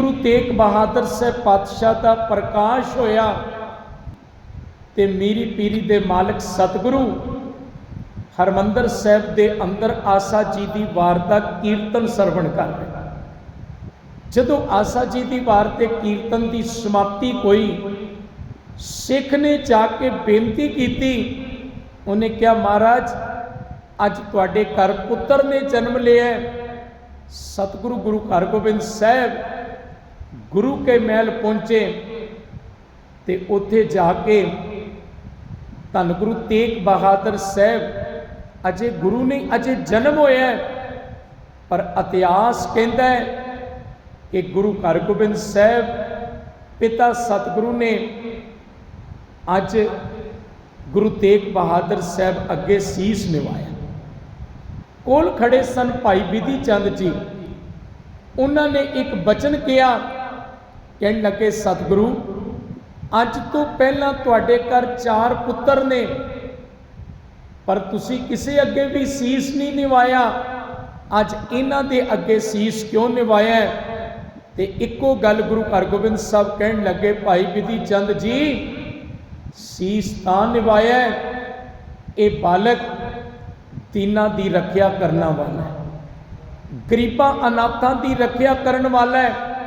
ਗੁਰੂ ਤੇਗ ਬਹਾਦਰ ਸਾਹਿਬ ਪਾਤਸ਼ਾਹ ਦਾ ਪ੍ਰਕਾਸ਼ ਹੋਇਆ ਤੇ ਮੀਰੀ ਪੀਰੀ ਦੇ ਮਾਲਕ ਸਤਿਗੁਰੂ ਹਰਮੰਦਰ ਸਾਹਿਬ ਦੇ ਅੰਦਰ ਆਸਾ ਜੀ ਦੀ ਵਾਰ ਦਾ ਕੀਰਤਨ ਸਰਵਣ ਕਰ ਰਹੇ। ਜਦੋਂ ਆਸਾ ਜੀ ਦੀ ਵਾਰ ਤੇ ਕੀਰਤਨ ਦੀ ਸਮਾਪਤੀ ਹੋਈ, ਸਿੱਖ ਨੇ ਜਾ ਕੇ ਬੇਨਤੀ ਕੀਤੀ। ਉਹਨੇ ਕਿਹਾ, ਮਹਾਰਾਜ, ਅੱਜ ਤੁਹਾਡੇ ਘਰ ਪੁੱਤਰ ਨੇ ਜਨਮ ਲਿਆ ਸਤਿਗੁਰੂ ਗੁਰੂ ਹਰਗੋਬਿੰਦ ਸਾਹਿਬ ਗੁਰੂ ਕੇ ਮਹਿਲ ਪਹੁੰਚੇ ਤੇ ਉੱਥੇ ਜਾ ਕੇ ਧੰਨ ਗੁਰੂ ਤੇਗ ਬਹਾਦਰ ਸਾਹਿਬ, ਅਜੇ ਗੁਰੂ ਨਹੀਂ, ਅਜੇ ਜਨਮ ਹੋਇਆ ਪਰ ਇਤਿਹਾਸ ਕਹਿੰਦਾ ਹੈ ਕਿ ਗੁਰੂ ਹਰਗੋਬਿੰਦ ਸਾਹਿਬ ਪਿਤਾ ਸਤਿਗੁਰੂ ਨੇ ਅੱਜ ਗੁਰੂ ਤੇਗ ਬਹਾਦਰ ਸਾਹਿਬ ਅੱਗੇ ਸੀਸ ਨਿਵਾਇਆ। ਕੋਲ ਖੜੇ ਸਨ ਭਾਈ ਬਿਧੀ ਚੰਦ ਜੀ। ਉਹਨਾਂ ਨੇ ਇੱਕ ਬਚਨ ਕਿਹਾ ਕਹਿਣ ਲੱਗੇ, ਸਤਿਗੁਰੂ, ਅੱਜ ਤੋਂ ਪਹਿਲਾਂ ਤੁਹਾਡੇ ਘਰ ਚਾਰ ਪੁੱਤਰ ਨੇ, ਪਰ ਤੁਸੀਂ ਕਿਸੇ ਅੱਗੇ ਵੀ ਸੀਸ ਨਹੀਂ ਨਿਵਾਇਆ ਅੱਜ ਇਹਨਾਂ ਦੇ ਅੱਗੇ ਸੀਸ ਕਿਉਂ ਨਿਵਾਇਆ ਹੈ? ਤੇ ਇੱਕੋ ਗੱਲ ਗੁਰੂ ਹਰਗੋਬਿੰਦ ਸਾਹਿਬ ਕਹਿਣ ਲੱਗੇ, ਭਾਈ ਬਿਧੀ ਚੰਦ ਜੀ, ਸੀਸ ਤਾਂ ਨਿਵਾਇਆ ਇਹ ਬਾਲਕ ਤੀਨਾਂ ਦੀ ਰੱਖਿਆ ਕਰਨ ਵਾਲਾ ਹੈ ਗਰੀਬਾਂ ਅਨਾਥਾਂ ਦੀ ਰੱਖਿਆ ਕਰਨ ਵਾਲਾ ਹੈ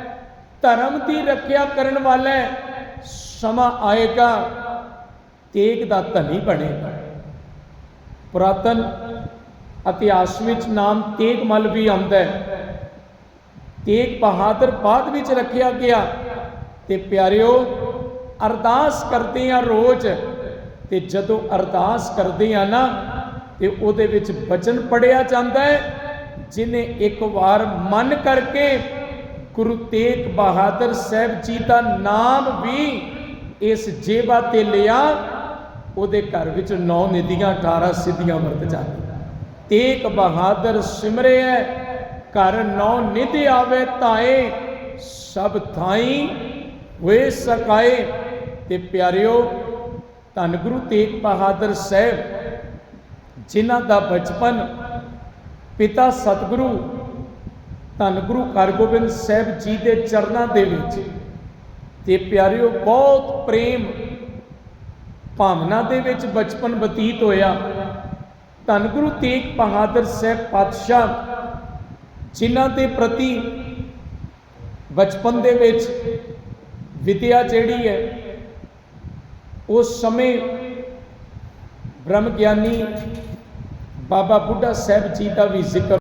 ਧਰਮ ਦੀ ਰੱਖਿਆ ਕਰਨ ਵਾਲਾ ਸਮਾਂ ਆਏਗਾ, ਤੇਗ ਦਾ ਧਨੀ ਬਣੇਗਾ। ਪੁਰਾਤਨ ਇਤਿਹਾਸ ਵਿੱਚ ਨਾਮ ਤੇਗ ਮਲ ਵੀ ਆਉਂਦਾ ਹੈ। ਤੇਗ ਬਹਾਦਰ ਬਾਅਦ ਵਿੱਚ ਰੱਖਿਆ ਗਿਆ ਤੇ ਪਿਆਰਿਓ, ਅਰਦਾਸ ਕਰਦੇ ਆ ਰੋਜ਼, ਤੇ ਜਦੋਂ ਅਰਦਾਸ ਕਰਦੇ ਆ ਨਾ, ਤੇ ਉਹਦੇ ਵਿੱਚ ਬਚਨ ਪੜਿਆ ਜਾਂਦਾ ਹੈ, ਜਿਨੇ ਇੱਕ ਵਾਰ ਮਨ ਕਰਕੇ ਗੁਰੂ ਤੇਗ ਬਹਾਦਰ ਸਾਹਿਬ ਜੀ ਦਾ ਨਾਮ ਵੀ ਇਸ ਜੇਬਾ ਤੇ ਲਿਆ, ਉਹਦੇ ਘਰ ਵਿੱਚ ਨੌ ਨਿਧੀਆਂ 18 ਸਿੱਧੀਆਂ ਵਰਤ ਜਾਂਦੀਆਂ ਤੇਗ ਬਹਾਦਰ ਸਿਮਰਿਐ ਘਰ ਨੌ ਨਿਧ ਆਵੇ ਤਾਏ, ਸਭ ਥਾਈ ਹੋਏ ਸਕਾਏ ਤੇ ਪਿਆਰਿਓ, ਧੰਨ ਗੁਰੂ ਤੇਗ ਬਹਾਦਰ ਸਾਹਿਬ, ਜਿਨ੍ਹਾਂ ਦਾ ਬਚਪਨ ਪਿਤਾ ਸਤਿਗੁਰੂ ਧੰਨ ਗੁਰੂ ਹਰਗੋਬਿੰਦ ਸਾਹਿਬ ਜੀ ਦੇ ਚਰਨਾਂ ਦੇ ਵਿੱਚ ਤੇ ਪਿਆਰਿਓ, ਬਹੁਤ ਪ੍ਰੇਮ ਭਾਵਨਾ ਦੇ ਵਿੱਚ ਬਚਪਨ ਬਤੀਤ ਹੋਇਆ। ਧੰਨ ਗੁਰੂ ਤੇਗ ਬਹਾਦਰ ਸਾਹਿਬ ਪਾਤਸ਼ਾਹ ਜਿਨ੍ਹਾਂ ਦੇ ਪ੍ਰਤੀ ਬਚਪਨ ਦੇ ਵਿੱਚ ਵਿਦਿਆ ਜਿਹੜੀ ਹੈ, ਉਸ ਸਮੇਂ ਬ੍ਰਹਮ ਗਿਆਨੀ ਬਾਬਾ ਬੁੱਢਾ ਸਾਹਿਬ ਜੀ ਦਾ ਵੀ ਜ਼ਿਕਰ